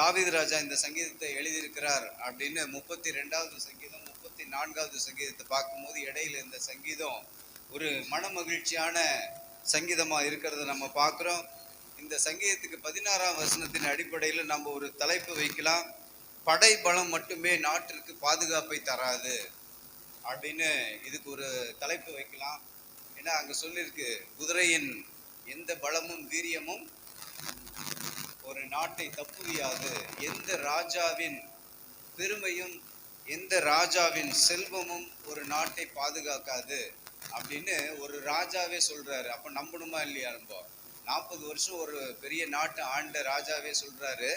தாவீது ராஜா இந்த சங்கீதத்தை எழுதியிருக்கிறார் அப்படின்னு முப்பத்தி ரெண்டாவது சங்கீதம் முப்பத்தி நான்காவது சங்கீதத்தை பார்க்கும்போது இடையில இந்த சங்கீதம் ஒரு மன மகிழ்ச்சியான சங்கீதமாக இருக்கிறத நம்ம பார்க்குறோம். இந்த சங்கீதத்துக்கு பதினாறாம் வசனத்தின் அடிப்படையில் நம்ம ஒரு தலைப்பு வைக்கலாம். படை பலம் மட்டுமே நாட்டிற்கு பாதுகாப்பை தராது அப்படின்னு இதுக்கு ஒரு தலைப்பு வைக்கலாம். ஏன்னா அங்கே சொல்லியிருக்கு குதிரையின் எந்த பலமும் வீரியமும் ஒரு நாட்டை தப்புவியாது. எந்த ராஜாவின் பெருமையும் எந்த ராஜாவின் செல்வமும் ஒரு நாட்டை பாதுகாக்காது அப்படின்னு ஒரு ராஜாவே சொல்றாரு. அப்ப நம்பணுமா இல்லையா நம்ம நாற்பது வருஷம் ஒரு பெரிய நாட்டு ஆண்ட ராஜாவே சொல்றாரு.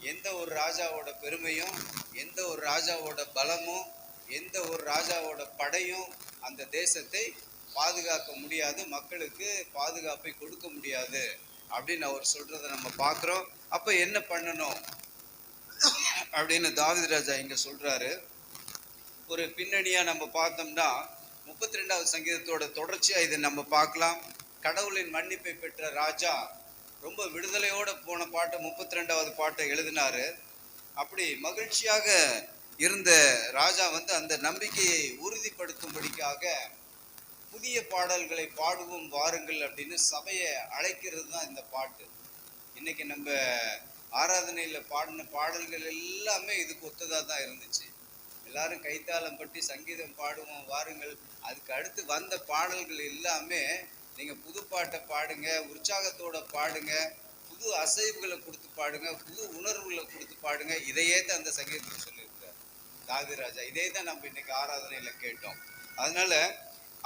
எந்த ஒரு ராஜாவோட பெருமையும் எந்த ஒரு ராஜாவோட பலமும் எந்த ஒரு ராஜாவோட படையும் அந்த தேசத்தை பாதுகாக்க முடியாது. மக்களுக்கு பாதுகாப்பை கொடுக்க முடியாது. அப்படின்னு அவர் சொல்றத நம்ம பார்க்குறோம். அப்போ என்ன பண்ணணும்? அப்படின்னு தாவீது ராஜா இங்க சொல்றாரு. ஒரு பின்னணியா நம்ம பார்த்தோம்னா முப்பத்தி ரெண்டாவது சங்கீதத்தோட தொடர்ச்சியா இதை நம்ம பார்க்கலாம். கடவுளின் மன்னிப்பை பெற்ற ராஜா ரொம்ப விடுதலையோட போன பாட்டை முப்பத்தி ரெண்டாவது பாட்டை எழுதினாரு. அப்படி மகிழ்ச்சியாக இருந்த ராஜா வந்து அந்த நம்பிக்கையை உறுதிப்படுத்தும்படிக்காக புதிய பாடல்களை பாடுவோம் வாருங்கள் அப்படின்னு சபையை அழைக்கிறது தான் இந்த பாட்டு. இன்னைக்கு நம்ம ஆராதனையில் பாடின பாடல்கள் எல்லாமே இதுக்கு ஒத்ததாக தான் இருந்துச்சு. எல்லாரும் கைத்தாளம் பட்டி சங்கீதம் பாடுவோம் வாருங்கள். அதுக்கு அடுத்து வந்த பாடல்கள் எல்லாமே நீங்கள் புது பாட்டை பாடுங்க உற்சாகத்தோட பாடுங்க புது அசைவுகளை கொடுத்து பாடுங்க புது உணர்வுகளை கொடுத்து பாடுங்க. இதையே தான் அந்த சங்கீதத்தில் சொல்லியிருக்கார் தாதிராஜா இதே தான் நம்ம இன்னைக்கு ஆராதனையில் கேட்டோம். அதனால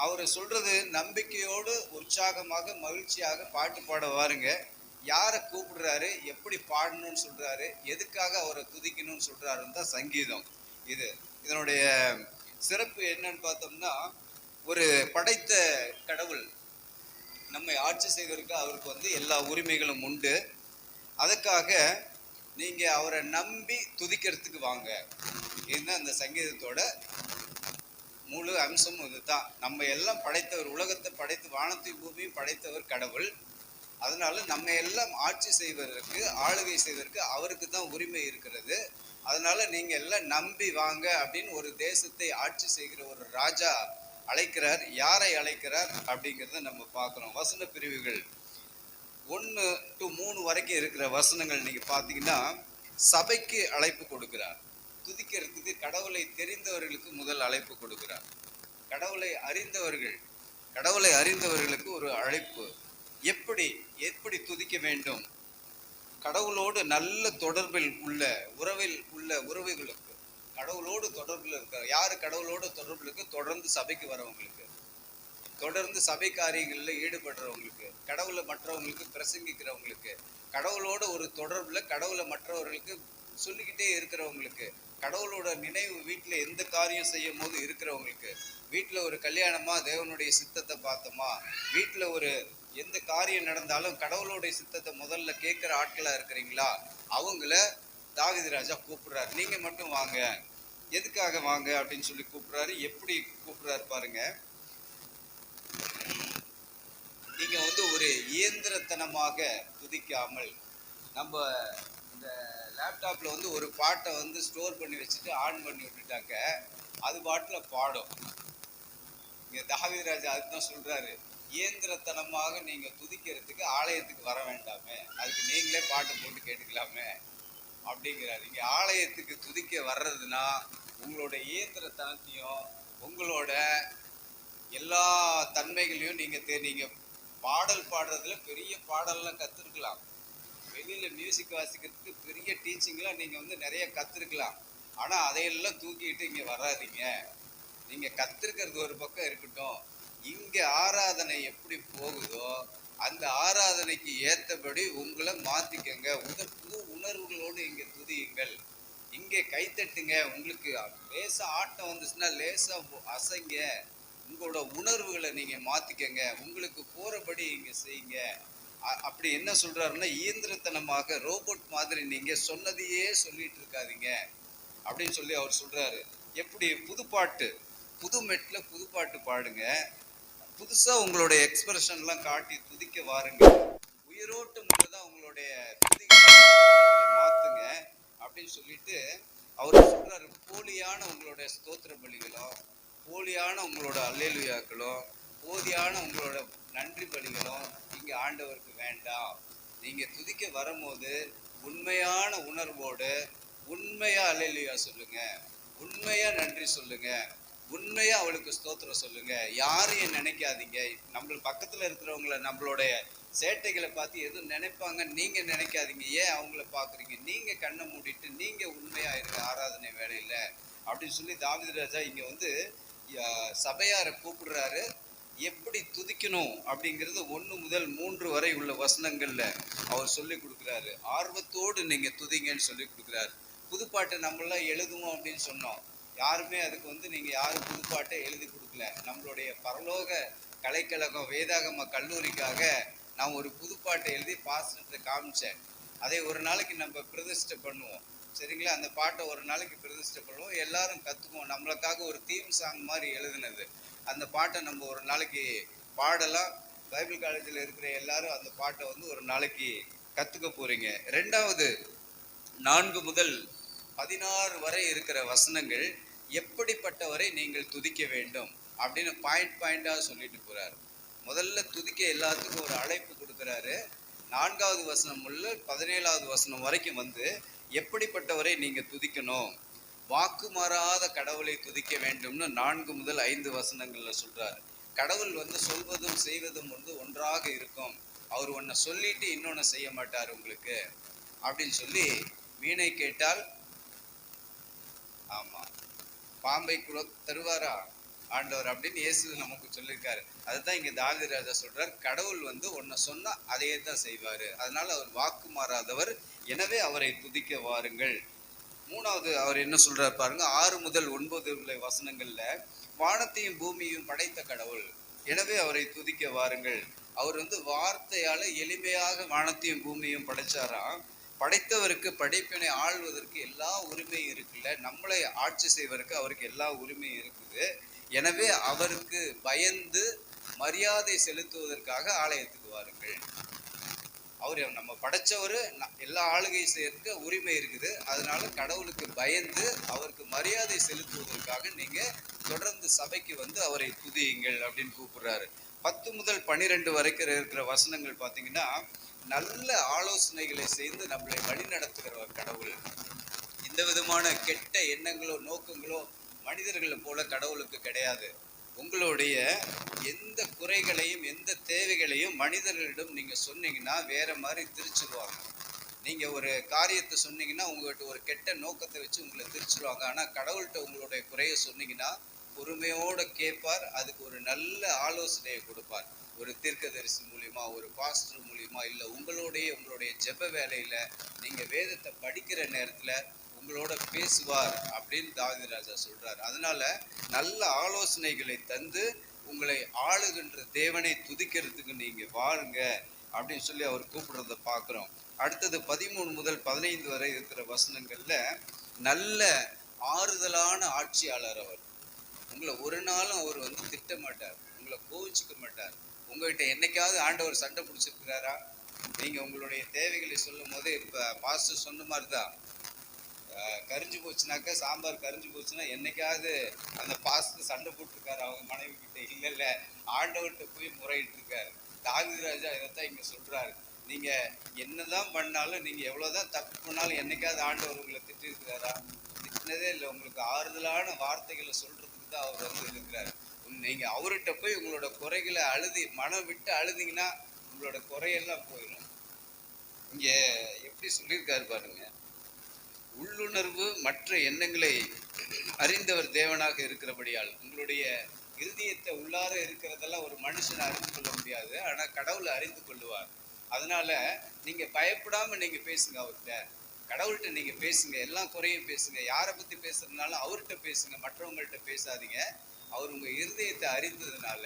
அவர் சொல்கிறது நம்பிக்கையோடு உற்சாகமாக மகிழ்ச்சியாக பாட்டு பாட வாருங்க. யாரை கூப்பிடுறாரு எப்படி பாடணும்னு சொல்கிறாரு எதுக்காக அவரை துதிக்கணும்னு சொல்கிறாருன்னு தான் சங்கீதம் இது. இதனுடைய சிறப்பு என்னன்னு பார்த்தோம்னா ஒரு படைத்த கடவுள் நம்மை ஆட்சி செய்வதற்கு அவருக்கு வந்து எல்லா உரிமைகளும் உண்டு. அதுக்காக நீங்கள் அவரை நம்பி துதிக்கிறதுக்கு வாங்க. இதுதான் அந்த சங்கீதத்தோட முழு அம்சமும் இதுதான். நம்ம எல்லாம் படைத்தவர் உலகத்தை படைத்து வானத்தையும் பூமியும் படைத்தவர் கடவுள். அதனால நம்ம எல்லாம் ஆட்சி செய்வதற்கு ஆளுகை செய்வதற்கு அவருக்கு தான் உரிமை இருக்கிறது. அதனால நீங்க எல்லாம் நம்பி வாங்க அப்படின்னு ஒரு தேசத்தை ஆட்சி செய்கிற ஒரு ராஜா அழைக்கிறார். யாரை அழைக்கிறார் அப்படிங்கிறத நம்ம பார்க்குறோம். வசன பிரிவுகள் ஒன்று டு மூணு வரைக்கும் இருக்கிற வசனங்கள் நீங்கள் பார்த்தீங்கன்னா சபைக்கு அழைப்பு கொடுக்கிறார். துதிக்கிறதுக்கு கடவுளை தெரிந்தவர்களுக்கு முதல் அழைப்பு கொடுக்கிறார். கடவுளை அறிந்தவர்கள் கடவுளை அறிந்தவர்களுக்கு ஒரு அழைப்பு. எப்படி எப்படி துதிக்க வேண்டும்? கடவுளோடு நல்ல தொடர்பில் உள்ள உறவில் உள்ள உறவுகளுக்கு. கடவுளோடு தொடர்பில் இருக்க யார் கடவுளோடு தொடர்பில் இருக்கு? தொடர்ந்து சபைக்கு வரவங்களுக்கு. தொடர்ந்து சபை காரியங்களில் ஈடுபடுறவங்களுக்கு கடவுளை மற்றவங்களுக்கு பிரசங்கிக்கிறவங்களுக்கு கடவுளோட ஒரு தொடர்பில் கடவுளை மற்றவர்களுக்கு சொல்லிக்கிட்டே இருக்கிறவங்களுக்கு கடவுளோட நினைவு வீட்டில் எந்த காரியம் செய்யும் போது இருக்கிறவங்களுக்கு வீட்டில் ஒரு கல்யாணமா தேவனுடைய சித்தத்தை பார்த்தோமா? வீட்டில் ஒரு எந்த காரியம் நடந்தாலும் கடவுளுடைய சித்தத்தை முதல்ல கேட்குற ஆட்களாக இருக்கிறீங்களா? அவங்கள தாவிதி ராஜா கூப்பிடுறாரு. நீங்கள் மட்டும் வாங்க. எதுக்காக வாங்க அப்படின்னு சொல்லி கூப்பிடுறாரு. எப்படி கூப்பிடுறாரு பாருங்க. நீங்கள் வந்து ஒரு இயந்திரத்தனமாக துதிக்காமல் நம்ம இந்த லேப்டாப்பில் வந்து ஒரு பாட்டை வந்து ஸ்டோர் பண்ணி வச்சுட்டு ஆன் பண்ணி விட்டுட்டாக்க அது பாட்டில் பாடும். இங்கே தாவீது ராஜா அதுதான் சொல்கிறாரு இயந்திரத்தனமாக நீங்கள் துதிக்கிறதுக்கு ஆலயத்துக்கு வர வேண்டாமே அதுக்கு நீங்களே பாட்டு போட்டு கேட்டுக்கலாமே அப்படிங்கிறாரு. இங்கே ஆலயத்துக்கு துதிக்க வர்றதுன்னா உங்களோட இயந்திரத்தனத்தையும் உங்களோட எல்லா தன்மைகளையும் நீங்கள் தே நீங்கள் பாடல் பாடுறதுல பெரிய பாடல்லாம் கற்றுருக்கலாம் வெளியில் மியூசிக் வாசிக்கிறதுக்கு பெரிய டீச்சிங்லாம் நீங்கள் வந்து நிறைய கத்துருக்கலாம். ஆனால் அதையெல்லாம் தூக்கிட்டு இங்கே வராதீங்க. நீங்கள் கற்றுருக்கிறது ஒரு பக்கம் இருக்கட்டும். இங்கே ஆராதனை எப்படி போகுதோ அந்த ஆராதனைக்கு ஏற்றபடி உங்களை மாற்றிக்கங்க உங்கள் புது உணர்வுகளோடு இங்கே துதியுங்கள். இங்கே கைத்தட்டுங்க உங்களுக்கு லேசாக ஆட்டம் வந்துச்சுன்னா லேசாக அசைங்க. உங்களோட உணர்வுகளை நீங்கள் மாற்றிக்கங்க உங்களுக்கு போகிறபடி இங்கே செய்யுங்க. அப்படி என்ன சொல்றாருன்னா இயந்திரத்தனமாக ரோபோட் மாதிரி நீங்க சொன்னதையே சொல்லிட்டு இருக்காதீங்க அப்படின்னு சொல்லி அவர் சொல்றாரு. எப்படி? புதுப்பாட்டு. புது மெட்டில் புதுப்பாட்டு பாடுங்க. புதுசாக உங்களுடைய எக்ஸ்பிரஷன்லாம் காட்டி துதிக்க வாருங்க. உயிரோட்டம் தான் உங்களுடைய மாற்றுங்க அப்படின்னு சொல்லிட்டு அவர் சொல்கிறாரு போலியான உங்களுடைய ஸ்தோத்திர பலிகளோ போலியான உங்களோட அல்லேலுயாக்களோ போதியான உங்களோட நன்றி பலிகளும் இங்க ஆண்டவருக்கு வேண்டாம். நீங்க துதிக்க வரும்போது உண்மையான உணர்வோடு உண்மையா அலையிலையா சொல்லுங்க. உண்மையா நன்றி சொல்லுங்க. உண்மையா அவளுக்கு ஸ்தோத்திரம் சொல்லுங்க. யாரையும் நினைக்காதீங்க. நம்ம பக்கத்துல இருக்கிறவங்கள நம்மளுடைய சேட்டைகளை பார்த்து எதுவும் நினைப்பாங்க நீங்க நினைக்காதீங்க. ஏன் அவங்கள பாக்குறீங்க நீங்க கண்ணை மூடிட்டு நீங்க உண்மையா இருக்க ஆராதனை வேலையில். அப்படின்னு சொல்லி தாமதி ராஜா இங்க வந்து சபையாரை கூப்பிடுறாரு. எப்படி துதிக்கணும் அப்படிங்கிறது ஒன்று முதல் மூன்று வரை உள்ள வசனங்களில் அவர் சொல்லி கொடுக்குறாரு. ஆர்வத்தோடு நீங்கள் துதிங்கன்னு சொல்லி கொடுக்குறாரு. புதுப்பாட்டை நம்மளாம் எழுதுவோம் அப்படின்னு சொன்னோம். யாருமே அதுக்கு வந்து நீங்கள் யாரும் புதுப்பாட்டை எழுதி கொடுக்கல. நம்மளுடைய பரலோக கலைக்கழகம் வேதாகம கல்லூரிக்காக நான் ஒரு புதுப்பாட்டை எழுதி பாசனத்தை காமிச்சேன். அதை ஒரு நாளைக்கு நம்ம பிரதிஷ்டை பண்ணுவோம். சரிங்களா? அந்த பாட்டை ஒரு நாளைக்கு பிரதிஷ்டை பண்ணுவோம். எல்லாரும் கற்றுக்குவோம் நம்மளுக்காக ஒரு தீம் சாங் மாதிரி எழுதுனது. அந்த பாட்டை நம்ம ஒரு நாளைக்கு பாடலாம். பைபிள் காலேஜில் இருக்கிற எல்லாரும் அந்த பாட்டை வந்து ஒரு நாளைக்கு கற்றுக்க போகிறீங்க ரெண்டாவது நான்கு முதல் பதினாறு வரை இருக்கிற வசனங்கள் எப்படிப்பட்டவரை நீங்கள் துதிக்க வேண்டும் அப்படின்னு பாயிண்ட் பாயிண்டாக சொல்லிட்டு போகிறார் முதல்ல துதிக்க எல்லாத்துக்கும் ஒரு அழைப்பு கொடுக்குறாரு. நான்காவது வசனம் உள்ள பதினேழாவது வசனம் வரைக்கும் வந்து எப்படிப்பட்டவரை நீங்கள் துதிக்கணும்? வாக்கு மாறாத கடவுளை துதிக்க வேண்டும்னு நான்கு முதல் ஐந்து வசனங்கள்ல சொல்றாரு. கடவுள் வந்து சொல்வதும் செய்வதும் வந்து ஒன்றாக இருக்கும். அவர் ஒன்றை சொல்லிட்டு இன்னொன்று செய்ய மாட்டார் உங்களுக்கு. அப்படின்னு சொல்லி வீணை கேட்டால் ஆமா பாம்பை குல தருவாரா ஆண்டவர் அப்படின்னு இயேசு நமக்கு சொல்லியிருக்காரு. அதுதான் இங்க தாவீது ராஜா சொல்றார் கடவுள் வந்து ஒன்றை சொன்னால் அதையே தான் செய்வாரு. அதனால் அவர் வாக்கு மாறாதவர் எனவே அவரை துதிக்க வாருங்கள். மூணாவது அவர் என்ன சொல்றார் பாருங்க ஆறு முதல் ஒன்பது உள்ள வசனங்கள்ல வானத்தையும் பூமியையும் படைத்த கடவுள் எனவே அவரை துதிக்க வாருங்கள். அவர் வந்து வார்த்தையால எளிமையாக வானத்தையும் பூமியையும் படைச்சாராம் படைத்தவருக்கு படைப்பினை ஆள்வதற்கு எல்லா உரிமையும் இருக்குல்ல நம்மளை ஆட்சி செய்வதற்கு அவருக்கு எல்லா உரிமையும் இருக்குது. எனவே அவருக்கு பயந்து மரியாதை செலுத்துவதற்காக ஆலயத்துக்கு வாருங்கள். அவர் நம்ம படைச்சவர் எல்லா ஆளுகை செய்யறதுக்கு உரிமை இருக்குது. அதனால கடவுளுக்கு பயந்து அவருக்கு மரியாதை செலுத்துவதற்காக நீங்க தொடர்ந்து சபைக்கு வந்து அவரை துதியுங்கள் அப்படின்னு கூப்பிடுறாரு. பத்து முதல் பன்னிரெண்டு வரைக்கும் இருக்கிற வசனங்கள் பார்த்தீங்கன்னா நல்ல ஆலோசனைகளை செய்து நம்மளை வழிநடத்துகிற ஒரு கடவுள். இந்த விதமான கெட்ட எண்ணங்களோ நோக்கங்களோ மனிதர்களை போல கடவுளுக்கு கிடையாது. உங்களுடைய எந்த குறைகளையும் எந்த தேவைகளையும் மனிதர்களிடம் நீங்கள் சொன்னீங்கன்னா வேறு மாதிரி திரிச்சிருவாங்க. நீங்கள் ஒரு காரியத்தை சொன்னீங்கன்னா உங்கள்கிட்ட ஒரு கெட்ட நோக்கத்தை வச்சு உங்களை திரிச்சிருவாங்க. ஆனால் கடவுள்கிட்ட உங்களுடைய குறைய சொன்னீங்கன்னா பொறுமையோடு கேட்பார். அதுக்கு ஒரு நல்ல ஆலோசனையை கொடுப்பார். ஒரு தீர்க்கதரிசி மூலியமா ஒரு பாஸ்டர் மூலியமா இல்லை உங்களுடைய உங்களுடைய ஜெப வேலையில் நீங்கள் வேதத்தை படிக்கிற நேரத்தில் உங்களோட பேசுவார் அப்படின்னு தாவீது ராஜா சொல்றாரு. அதனால நல்ல ஆலோசனைகளை தந்து உங்களை ஆளுகின்ற தேவனை துதிக்கிறதுக்கு நீங்க வாருங்க அப்படின்னு சொல்லி அவர் கூப்பிடுறத பார்க்குறோம். அடுத்தது பதிமூணு முதல் பதினைந்து வரை இருக்கிற வசனங்களில் நல்ல ஆறுதலான ஆட்சியாளர் அவர். உங்களை ஒரு நாளும் அவர் வந்து திட்ட மாட்டார் உங்களை கோவிச்சுக்க மாட்டார். உங்ககிட்ட என்னைக்காவது ஆண்டவர் சண்டை பிடிச்சிருக்கிறாரா? நீங்கள் உங்களுடைய தேவைகளை சொல்லும் போது இப்போ பாஸ்டர் சொன்ன மாதிரி தான் கரிஞ்சு போச்சுனாக்கா சாம்பார் கரிஞ்சு போச்சுன்னா என்னைக்காவது அந்த பாஸ்டர் சண்டை போட்டிருக்காரு அவங்க மனைவி கிட்ட இல்லை இல்லை ஆண்டவர்கிட்ட போய் முறையிட்டு இருக்காரு தாவீது ராஜா இதைத்தான் சொல்கிறாரு நீங்கள் என்ன தான் பண்ணாலும் நீங்கள் எவ்வளோ தான் தப்பு பண்ணாலும் என்னைக்காவது ஆண்டவர் உங்களை திட்டிருக்கிறாரா? திட்டினதே இல்லை. உங்களுக்கு ஆறுதலான வார்த்தைகளை சொல்கிறதுக்கு தான் அவர் வந்து இருக்கிறார். நீங்கள் அவர்கிட்ட போய் உங்களோட குறைகளை அழுதி மனம் விட்டு அழுதிங்கன்னா உங்களோட குறையெல்லாம் போயிடும். இங்கே எப்படி சொல்லியிருக்காரு பாருங்க. உள்ளுணர்வு மற்ற எண்ணங்களை அறிந்தவர் தேவனாக இருக்கிறபடியால் உங்களுடைய இருதயத்தை உள்ளார இருக்கிறதெல்லாம் ஒரு மனுஷன் அறிந்து கொள்ள முடியாது ஆனால் கடவுளை அறிந்து கொள்ளுவார். அதனால நீங்க பயப்படாம நீங்க பேசுங்க அவர்கிட்ட. கடவுள்கிட்ட நீங்க பேசுங்க எல்லா குறையும் பேசுங்க. யாரை பத்தி பேசுறதுனாலும் அவர்கிட்ட பேசுங்க மற்றவங்கள்ட்ட பேசாதீங்க. அவர் உங்க இருதயத்தை அறிந்ததுனால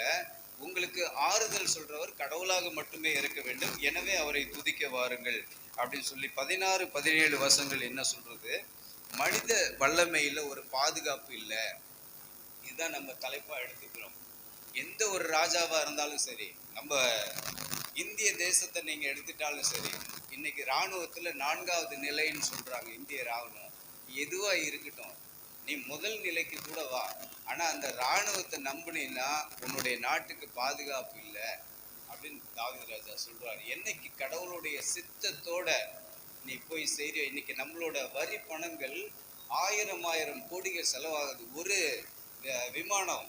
உங்களுக்கு ஆறுதல் சொல்றவர் கடவுளாக மட்டுமே இருக்க வேண்டும். எனவே அவரை துதிக்க வாருங்கள். அப்படின்னு சொல்லி பதினாறு பதினேழு வசங்கள் என்ன சொல்றது? மனித வல்லமையில் ஒரு பாதுகாப்பு இல்லை. இதுதான் நம்ம தலைப்பாக எடுத்துக்கிறோம். எந்த ஒரு ராஜாவாக இருந்தாலும் சரி நம்ம இந்திய தேசத்தை நீங்கள் எடுத்துட்டாலும் சரி இன்னைக்கு இராணுவத்தில் நான்காவது நிலைன்னு சொல்கிறாங்க இந்திய இராணுவம். எதுவாக இருக்கட்டும் நீ முதல் நிலைக்கு கூட வா. ஆனால் அந்த ராணுவத்தை நம்புனீன்னா உன்னுடைய நாட்டுக்கு பாதுகாப்பு இல்லை. அப்படின்னு தாவீது ராஜா சொல்கிறார் என்னைக்கு கடவுளுடைய சித்தத்தோட நீ போய் செய்றியோ இன்னைக்கு நம்மளோட வரி பணங்கள் ஆயிரம் ஆயிரம் கோடிகள் செலவாகுது. ஒரு விமானம்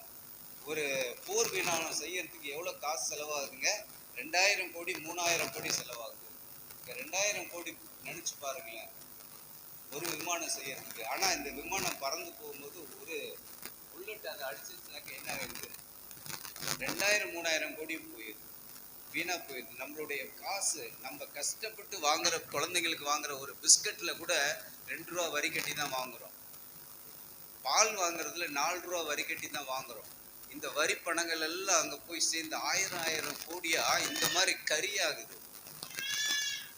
ஒரு போர் விமானம் செய்யறதுக்கு எவ்வளோ காசு செலவாகுதுங்க? ரெண்டாயிரம் கோடி மூணாயிரம் கோடி செலவாகுது. ரெண்டாயிரம் கோடி நினச்சி பாருங்களேன். ஒரு விமானம் செய்யறதுக்கு. ஆனால் இந்த விமானம் பறந்து போகும்போது ஒரு புல்லட் அதை அடிச்சிருச்சுனாக்க என்ன ஆகுது? ரெண்டாயிரம் மூணாயிரம் கோடி போயிடுது. வீணா போயிடுது. நம்மளுடைய காசு நம்ம கஷ்டப்பட்டு வாங்குற குழந்தைங்களுக்கு வாங்குற ஒரு பிஸ்கட்ல கூட ரெண்டு ரூபா வரி கட்டி தான் வாங்குறோம். பால் வாங்குறதுல நாலு ரூபா வரி கட்டி தான் வாங்குறோம். இந்த வரி பணங்கள் எல்லாம் அங்க போய் சேர்ந்து ஆயிரம் ஆயிரம் கோடியா இந்த மாதிரி கரியாகுது.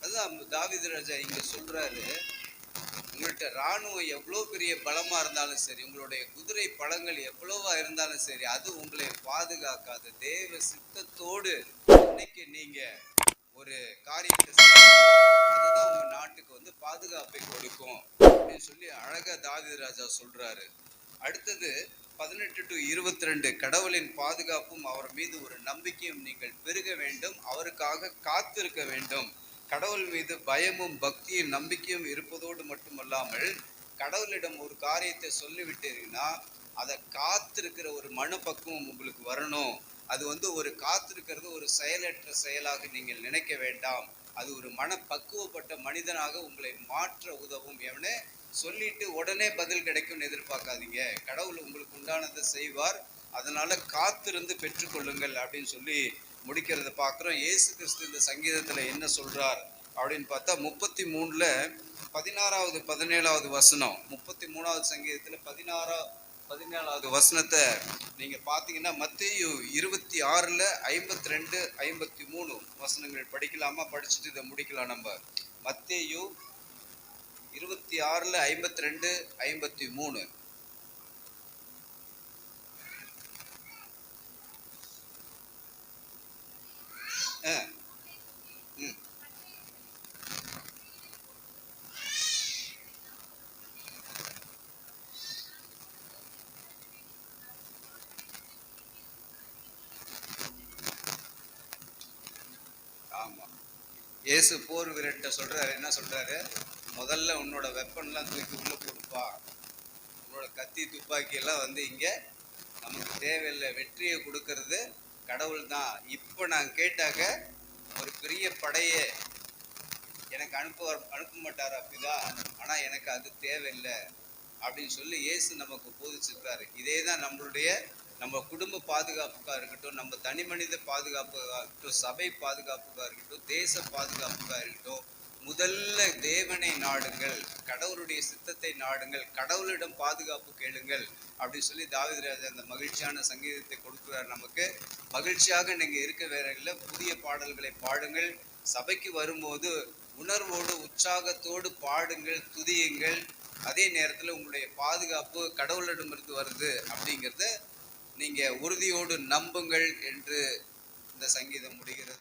அதுதான் தாவித ராஜா இங்க சொல்றாரு உங்கள்கிட்ட ராணுவம் எவ்வளோ பெரிய பலமாக இருந்தாலும் சரி உங்களுடைய குதிரை பழங்கள் எவ்வளோவா இருந்தாலும் சரி அது உங்களை பாதுகாக்காது. தேவ சித்தத்தோடு இன்னைக்கு நீங்கள் ஒரு காரியத்தை அதுதான் உங்கள் நாட்டுக்கு வந்து பாதுகாப்பை கொடுக்கும் அப்படின்னு சொல்லி அழகா தாவீது ராஜா சொல்கிறாரு அடுத்தது பதினெட்டு டு இருபத்தி ரெண்டு கடவுளின் பாதுகாப்பும் அவர் மீது ஒரு நம்பிக்கையும் நீங்கள் பெருக வேண்டும். அவருக்காக காத்திருக்க வேண்டும். கடவுள் மீது பயமும் பக்தியும் நம்பிக்கையும் இருப்பதோடு மட்டுமல்லாமல் கடவுளிடம் ஒரு காரியத்தை சொல்லிவிட்டீங்கன்னா அதை காத்திருக்கிற ஒரு மனப்பக்குவம் உங்களுக்கு வரணும். அது வந்து ஒரு காத்திருக்கிறது ஒரு செயலற்ற செயலாக நீங்கள் நினைக்க வேண்டாம். அது ஒரு மனப்பக்குவப்பட்ட மனிதனாக உங்களை மாற்ற உதவும் எவனே சொல்லிட்டு உடனே பதில் கிடைக்கும்னு எதிர்பார்க்காதீங்க. கடவுள் உங்களுக்கு உண்டானதை செய்வார். அதனால காத்திருந்து பெற்றுக்கொள்ளுங்கள் அப்படின்னு சொல்லி முடிக்கிறத பார்க்குறோம். இயேசு கிறிஸ்து இந்த சங்கீதத்தில் என்ன சொல்கிறார் அப்படின்னு பார்த்தா முப்பத்தி மூணுல பதினாறாவது பதினேழாவது வசனம். முப்பத்தி மூணாவது சங்கீதத்தில் பதினாறா பதினேழாவது வசனத்தை நீங்கள் பார்த்தீங்கன்னா மத்தேயு இருபத்தி ஆறில் ஐம்பத்தி ரெண்டு ஐம்பத்தி மூணு வசனங்கள் படிக்கலாமா? படிச்சுட்டு இதை முடிக்கலாம் நம்ம. மத்தேயு இருபத்தி ஆறில் ஐம்பத்தி ரெண்டு ஐம்பத்தி மூணு இயேசு போர் வீரர்கிட்ட சொல்கிறாரு என்ன சொல்கிறாரு முதல்ல உன்னோட வெப்பன்லாம் தூக்கி உள்ள கொடுப்பா உன்னோட கத்தி துப்பாக்கியெல்லாம் வந்து இங்கே நமக்கு தேவையில்லை. வெற்றியை கொடுக்கறது கடவுள் தான். இப்போ நான் கேட்டாக்க ஒரு பெரிய படையே எனக்கு அனுப்ப அனுப்ப மாட்டார் அப்படிதா ஆனால் எனக்கு அது தேவையில்லை. அப்படின்னு சொல்லி இயேசு நமக்கு போதிச்சிருக்காரு இதே தான் நம்மளுடைய நம்ம குடும்ப பாதுகாப்புக்காக இருக்கட்டும் நம்ம தனி மனித பாதுகாப்புக்காக இருக்கட்டும் சபை பாதுகாப்புக்காக இருக்கட்டும் தேச பாதுகாப்புக்காக இருக்கட்டும் முதல்ல தேவனை நாடுங்கள் கடவுளுடைய சித்தத்தை நாடுங்கள் கடவுளிடம் பாதுகாப்பு கேளுங்கள் அப்படின்னு சொல்லி தாவீது அந்த மகிழ்ச்சியான சங்கீதத்தை கொடுக்குறார் நமக்கு. மகிழ்ச்சியாக நீங்கள் இருக்க வேறையில் புதிய பாடல்களை பாடுங்கள். சபைக்கு வரும்போது உணர்வோடு உற்சாகத்தோடு பாடுங்கள் துதியுங்கள். அதே நேரத்தில் உங்களுடைய பாதுகாப்பு கடவுளிடமிருந்து வருது அப்படிங்கிறத நீங்கள் உறுதியோடு நம்புங்கள் என்று இந்த சங்கீதம் முடிகிறது.